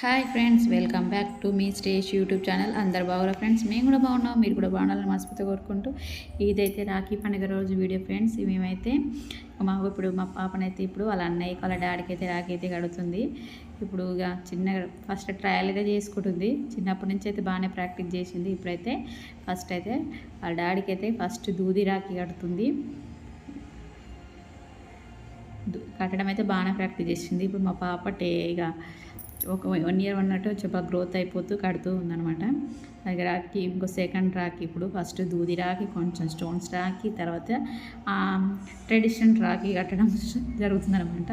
Hi friends welcome back to me stage YouTube channel అందరు బాగురా friends మేము కూడా బాగున్నాం మీరు కూడా బాగుండాలని మనస్ఫూర్తి కోరుకుంటూ ఇదైతే రాఖీ పండుగ రోజు వీడియో ఫ్రెండ్స్ మేమైతే మాకు ఇప్పుడు మా పాపనైతే ఇప్పుడు వాళ్ళ అన్నయ్యకి వాళ్ళ డాడీకి అయితే రాఖీ అయితే కడుతుంది. ఇప్పుడు ఇక చిన్న ఫస్ట్ ట్రయల్ అయితే చేసుకుంటుంది. చిన్నప్పటి నుంచి అయితే బాగానే ప్రాక్టీస్ చేసింది. ఇప్పుడైతే ఫస్ట్ అయితే వాళ్ళ డాడీకి అయితే ఫస్ట్ దూది రాఖీ కడుతుంది. కట్టడం అయితే బాగానే ప్రాక్టీస్ చేసింది. ఇప్పుడు మా పాప టే ఇక ఒక వన్ ఇయర్ అన్నట్టు చాలా గ్రోత్ అయిపోతూ కడుతూ ఉందనమాట అది రాకి ఇంకో సెకండ్ రాకి ఇప్పుడు ఫస్ట్ దూది రాకి కొంచెం స్టోన్స్ రాకి తర్వాత ట్రెడిషనల్ రాకి కట్టడం జరుగుతుందనమాట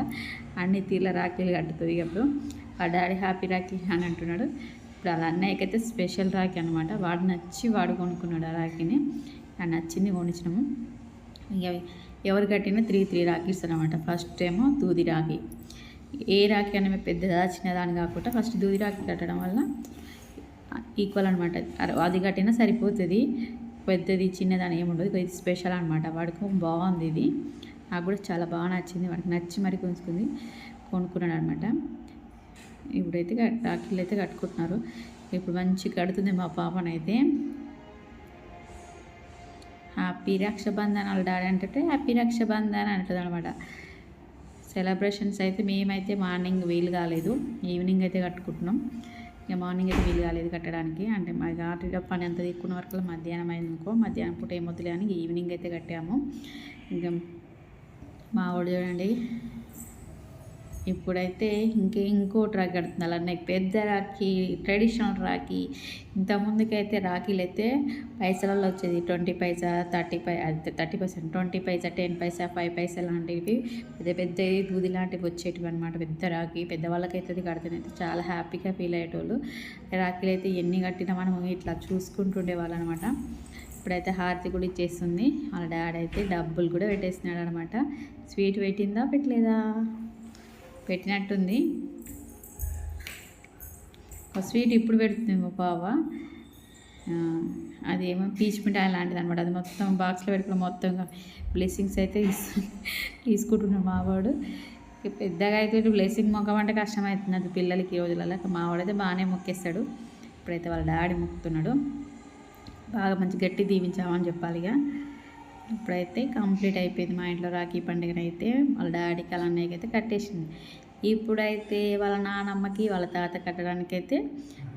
అన్ని తీర్ల రాఖీలు కట్టుతుంది ఇప్పుడు. ఆ డాడీ హ్యాపీ రాఖీ అని అంటున్నాడు. ఇప్పుడు అలా అన్నయ్యకైతే స్పెషల్ రాఖీ అనమాట వాడు నచ్చి వాడు కొనుక్కున్నాడు ఆ రాఖీని. ఆ నచ్చింది కొనిచ్చినాము. ఇక ఎవరు కట్టినా త్రీ త్రీ రాఖీస్ అనమాట ఫస్ట్ ఏమో దూది రాఖీ. ఏ రాఖీ అనేది పెద్దదా చిన్నదా అని కాకుండా ఫస్ట్ దూది రాఖీ కట్టడం వల్ల ఈక్వల్ అనమాట అది కట్టినా సరిపోతుంది. పెద్దది చిన్నది అని ఏముండదు ఇది స్పెషల్ అనమాట వాడికి బాగుంది ఇది. నాకు కూడా చాలా బాగా నచ్చింది. వాడికి నచ్చి మరి కొనుక్కుంది. కొనుక్కున్నాడు అనమాట ఇప్పుడైతే రాఖీలు అయితే కట్టుకుంటున్నారు. ఇప్పుడు మంచి కడుతుంది మా పాపనైతే. హ్యాపీ రక్షబంధనాలు డాడీ అంటే హ్యాపీ రక్షాబంధన్ అంటుంది అనమాట సెలబ్రేషన్స్ అయితే మేమైతే మార్నింగ్ వీలు కాలేదు. ఈవినింగ్ అయితే కట్టుకుంటున్నాం. ఇక మార్నింగ్ అయితే వీలు కాలేదు కట్టడానికి. అంటే మా ఆటగా పని అంత తీసుకున్న వరకు మధ్యాహ్నం అయింది అనుకో మధ్యాహ్నం పూట ఏమొద్దులే అని ఈవినింగ్ అయితే కట్టాము. ఇంకా మా వాడు చూడండి ఇప్పుడైతే ఇంకే ఇంకోటి రాఖీ కడుతున్నారు అలా పెద్ద రాఖీ ట్రెడిషనల్ రాఖీ ఇంతకుముందుకైతే రాఖీలు అయితే పైసలలో వచ్చేది. ట్వంటీ పైసా థర్టీ పై అయితే thirty paisa twenty paisa ten paisa five paisa లాంటివి పెద్ద పెద్ద దూది లాంటివి వచ్చేటివి అనమాట పెద్ద రాఖీ పెద్దవాళ్ళకైతే అది కడితేనైతే చాలా హ్యాపీగా ఫీల్ అయ్యేటోళ్ళు. రాఖీలు అయితే ఎన్ని కట్టినా మనం ఇట్లా చూసుకుంటుండే వాళ్ళనమాట ఇప్పుడైతే హారతి కూడా ఇచ్చేస్తుంది. వాళ్ళ డాడీ అయితే డబ్బులు కూడా పెట్టేస్తున్నాడు అనమాట స్వీట్ పెట్టిందా పెట్టలేదా? పెట్టినట్టుంది. ఒక స్వీట్ ఇప్పుడు పెడుతుంది మా పావ అది అదేమో పీచ్ మిఠాయి లాంటిది అనమాట అది మొత్తం బాక్స్లో పెట్టుకుని మొత్తం బ్లెస్సింగ్స్ అయితే తీసుకుంటున్నాడు మావాడు పెద్దగా అయితే బ్లెస్సింగ్ మొక్కమంటే కష్టమవుతుంది అది పిల్లలకి ఈ రోజులలో. మావాడు అయితే బాగానే మొక్కేస్తాడు. ఇప్పుడైతే వాళ్ళ డాడీ మొక్కుతున్నాడు. బాగా మంచి గట్టి దీవించామని చెప్పాలి ఇక ఇప్పుడైతే కంప్లీట్ అయిపోయింది మా ఇంట్లో రాఖీ పండుగను అయితే వాళ్ళ డాడీకి వాళ్ళ అన్నయ్యకి అయితే కట్టేసింది. ఇప్పుడైతే వాళ్ళ నానమ్మకి వాళ్ళ తాత కట్టడానికి అయితే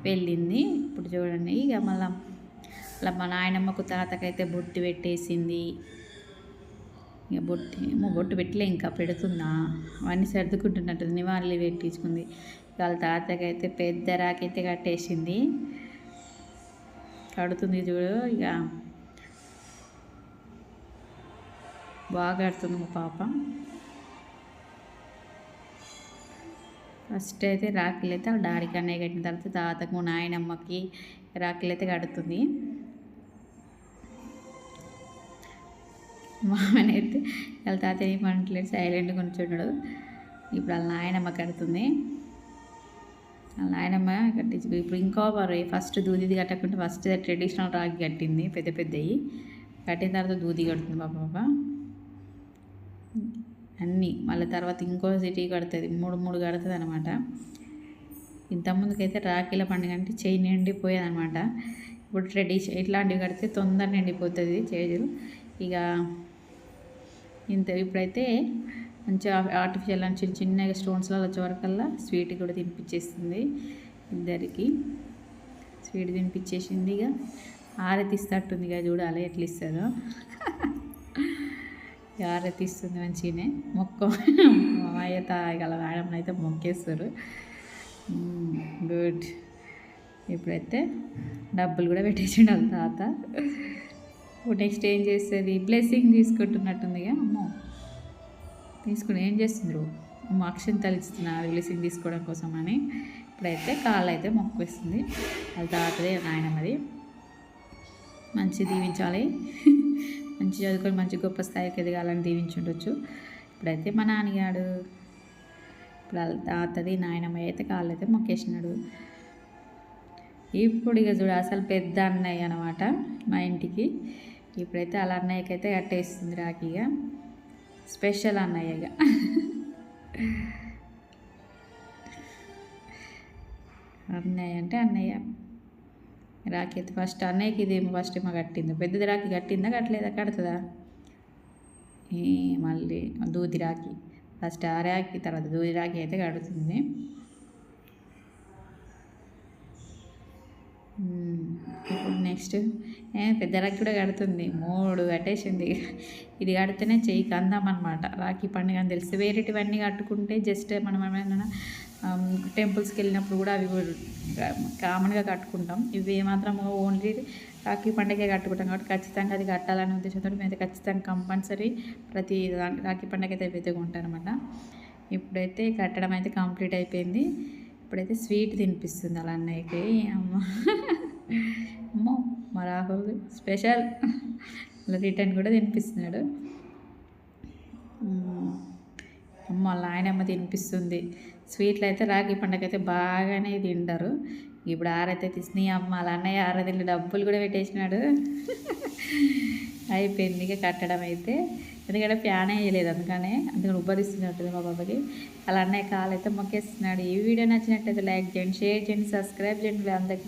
వెళ్ళింది. ఇప్పుడు చూడండి ఇక మళ్ళీ అలా మా నాయనమ్మకు తాతకైతే బొట్టు పెట్టేసింది. ఇక బొట్టు ఏమో బొట్టు పెట్టలే ఇంకా పెడుతుందా? అవన్నీ సర్దుకుంటున్నట్టుంది నివాళి పెట్టించుకుంది. వాళ్ళ తాతకైతే పెద్ద రాకైతే కట్టేసింది. కడుతుంది చూడు ఇక బాగా ఆడుతుంది మా పాప. ఫస్ట్ అయితే రాఖీలు అయితే వాళ్ళ డాడీకి అన్నయ్య కట్టిన తర్వాత తాతకు నాయనమ్మకి రాఖీలు అయితే కడుతుంది. మామనైతే వాళ్ళ తాత ఏమంటలేదు సైలెంట్గా ఉంచున్నాడు ఇప్పుడు వాళ్ళ నాయనమ్మ కడుతుంది. వాళ్ళ నాయనమ్మ కట్టించి ఇప్పుడు ఇంకో వారు ఫస్ట్ దూదిది కట్టకుండా ఫస్ట్ ట్రెడిషనల్ రాగి కట్టింది పెద్ద పెద్దవి కట్టిన తర్వాత దూది కడుతుంది మా పాప. అన్నీ. మళ్ళీ తర్వాత ఇంకో సిటీ కడుతుంది. మూడు మూడు కడుతుంది అనమాట ఇంతకుముందుకైతే రాఖీల పండుగ అంటే చేయి నిండిపోయేది అనమాట ఇప్పుడు ట్రెడిషన్ ఇట్లాంటివి కడితే తొందర నిండిపోతుంది చేజులు ఇక ఇంత ఇప్పుడైతే మంచిగా ఆర్టిఫిషియల్ అని చిన్న చిన్నగా స్టోన్స్లో వచ్చేవరకల్లా స్వీట్ కూడా తినిపించేస్తుంది ఇద్దరికి. స్వీట్ తినిపించేసింది ఇక. ఆరతిస్తట్టుంది ఇక చూడాలి ఎట్లా ఇస్తుందో ఆరతి తీస్తుంది మంచిగానే. మొక్క మామయ్య గల మేడం అయితే మొక్కేస్తారు. గుడ్. ఇప్పుడైతే డబ్బులు కూడా పెట్టేసిండు వాళ్ళ తాత. ఇప్పుడు నెక్స్ట్ ఏం చేస్తుంది? బ్లెస్సింగ్ తీసుకుంటున్నట్టుందిగా అమ్మో. తీసుకుని ఏం చేస్తుండ్రు? అమ్మ అక్షంతలు ఇస్తున్నారు బ్లెస్సింగ్ తీసుకోవడం కోసం అని. ఇప్పుడైతే కాళ్ళు అయితే మొక్కేస్తుంది. వాళ్ళ తాతదే నాయనమ్మది. మంచి దీవించాలి. మంచి చదువుకొని మంచి గొప్ప స్థాయికి ఎదగాలని దీవించుండొచ్చు. ఇప్పుడైతే మా నాన్నగాడు ఇప్పుడు తాతది నాయనమ్మ అయితే కాళ్ళు అయితే మొక్కేసినాడు. ఇప్పుడు ఇక చూడు అసలు పెద్ద అన్నయ్య అనమాట మా ఇంటికి. ఇప్పుడైతే అలా అన్నయ్యకి అయితే కట్టేస్తుంది రాఖీగా స్పెషల్ అన్నయ్య ఇక. అన్నయ్య అంటే అన్నయ్య. రాఖీ అయితే ఫస్ట్ అన్నయ్యకి ఇది ఫస్ట్ ఏమో కట్టింది. పెద్దది రాఖీ కట్టిందా కట్టలేదా? కడుతుందా? ఏ మళ్ళీ దూది రాఖీ. ఫస్ట్ ఆ రాఖీ తర్వాత దూది రాఖీ అయితే కడుతుంది. ఇప్పుడు నెక్స్ట్ ఏ పెద్ద రాఖీ కూడా కడుతుంది. మూడు కట్టేసింది. ఇది కడితేనే చెయ్యి అందం అనమాట రాఖీ పండుగ అని తెలిసి. వేరేటివన్నీ కట్టుకుంటే జస్ట్ మనం ఏమైనా టెంపుల్స్కి వెళ్ళినప్పుడు కూడా అవి కామన్గా కట్టుకుంటాం. ఇవి మాత్రం ఓన్లీ రాఖీ పండగే కట్టుకుంటాం కాబట్టి ఖచ్చితంగా అది కట్టాలనే ఉద్దేశంతో మేము ఖచ్చితంగా కంపల్సరీ ప్రతి రాఖీ పండగ అయితే అయితే అనమాట ఇప్పుడైతే కట్టడం అయితే కంప్లీట్ అయిపోయింది. ఇప్పుడైతే స్వీట్ తినిపిస్తుంది అలా అన్నయ్యకి. అమ్మ అమ్మో మా రాహుల్ స్పెషల్. రిటర్న్ కూడా తినిపిస్తున్నాడు మ్మ్. అమ్మ ఆయనమ్మ నాయనమ్మ తినిపిస్తుంది. స్వీట్లు అయితే రాఖీ పండగ అయితే బాగానే తింటారు. ఇప్పుడు ఆరైతే తీసినాయి అమ్మ వాళ్ళ అన్నయ్య ఆర డబ్బులు కూడా పెట్టేసినాడు. అయిపోయింది ఇక కట్టడం అయితే. ఎందుకంటే ఫ్యాన్ వేయలేదు అందుకనే అందుకని ఉబ్బరిస్తున్నట్టుంది మా బాబాకి అలా అన్నయ్య కాలు అయితే మొక్కేస్తున్నాడు. ఈ వీడియో నచ్చినట్లయితే లైక్ చేయండి షేర్ చేయండి సబ్స్క్రైబ్ చేయండి. అందరికి